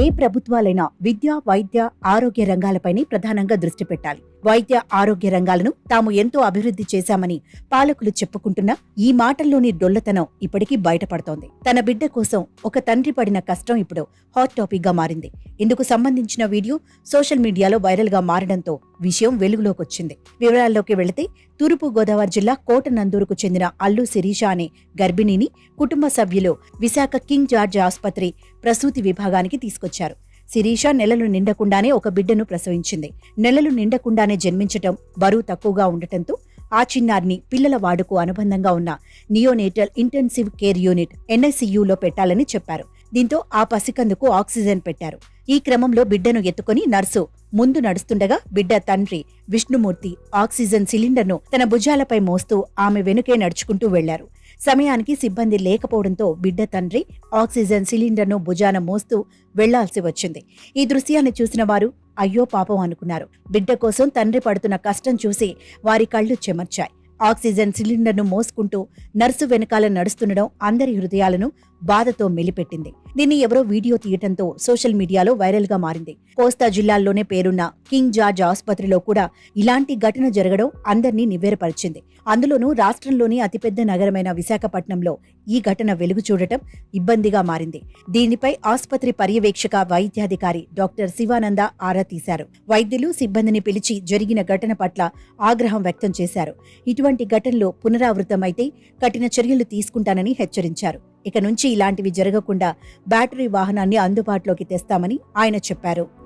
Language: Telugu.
ఏ ప్రభుత్వాలైనా విద్య వైద్య ఆరోగ్య రంగాలపైనే ప్రధానంగా దృష్టి పెట్టాలి. వైద్య ఆరోగ్య రంగాలను తాము ఎంతో అభివృద్ధి చేశామని పాలకులు చెప్పుకుంటున్న ఈ మాటల్లోని డొల్లతనం ఇప్పటికీ బయటపడుతోంది. తన బిడ్డ కోసం ఒక తండ్రి పడిన కష్టం ఇప్పుడు హాట్ టాపిక్గా మారింది. ఇందుకు సంబంధించిన వీడియో సోషల్ మీడియాలో వైరల్గా మారడంతో విషయం వెలుగులోకి వచ్చింది వివరాల్లోకి వెళితే తూర్పు గోదావరి జిల్లా కోటనందూరుకు చెందిన అల్లు శిరీష అనే గర్భిణిని కుటుంబ సభ్యులు విశాఖ కింగ్ జార్జ్ ఆసుపత్రి ప్రసూతి విభాగానికి తీసుకొచ్చారు. శిరీష నెలలు నిండకుండానే ఒక బిడ్డను ప్రసవించింది. నెలలు నిండకుండానే జన్మించటం బరువు తక్కువగా ఉండటంతో ఆ చిన్నారిని పిల్లల వాడుకు అనుబంధంగా ఉన్న నియోనేటల్ ఇంటెన్సివ్ కేర్ యూనిట్ ఎన్ఐసియులో పెట్టాలని చెప్పారు. దీంతో ఆ పసికందుకు ఆక్సిజన్ పెట్టారు. ఈ క్రమంలో బిడ్డను ఎత్తుకొని నర్సు ముందు నడుస్తుండగా బిడ్డ తండ్రి విష్ణుమూర్తి ఆక్సిజన్ సిలిండర్ను తన భుజాలపై మోస్తూ ఆమె వెనుకే నడుచుకుంటూ వెళ్ళారు. సమయానికి సిబ్బంది లేకపోవడంతో బిడ్డ తండ్రి ఆక్సిజన్ సిలిండర్ను భుజాన మోస్తూ వెళ్ళాల్సి వచ్చింది. ఈ దృశ్యాన్ని చూసిన వారు అయ్యో పాపం అనుకున్నారు. బిడ్డ కోసం తండ్రి పడుతున్న కష్టం చూసి వారి కళ్ళు చెమర్చాయి. ఆక్సిజన్ సిలిండర్ను మోసుకుంటూ నర్సు వెనకాల నడుస్తుండడం అందరి హృదయాలను బాధతో మెలిపెట్టింది. దీన్ని ఎవరో వీడియో తీయటంతో సోషల్ మీడియాలో వైరల్గా మారింది. కోస్తా జిల్లాల్లోనే పేరున్న కింగ్ జార్జ్ ఆసుపత్రిలో కూడా ఇలాంటి ఘటన జరగడం అందరినీ నివ్వెరపరిచింది. అందులోనూ రాష్ట్రంలోని అతిపెద్ద నగరమైన విశాఖపట్నంలో ఈ ఘటన వెలుగు చూడటం ఇబ్బందిగా మారింది. దీనిపై ఆసుపత్రి పర్యవేక్షక వైద్యాధికారి డాక్టర్ శివానంద ఆరా తీశారు. వైద్యులు సిబ్బందిని పిలిచి జరిగిన ఘటన పట్ల ఆగ్రహం వ్యక్తం చేశారు. ఇటువంటి ఘటనలు పునరావృతమైతే కఠిన చర్యలు తీసుకుంటానని హెచ్చరించారు. ఇక నుంచి ఇలాంటివి జరగకుండా బ్యాటరీ వాహనాన్ని అందుబాటులోకి తెస్తామని ఆయన చెప్పారు.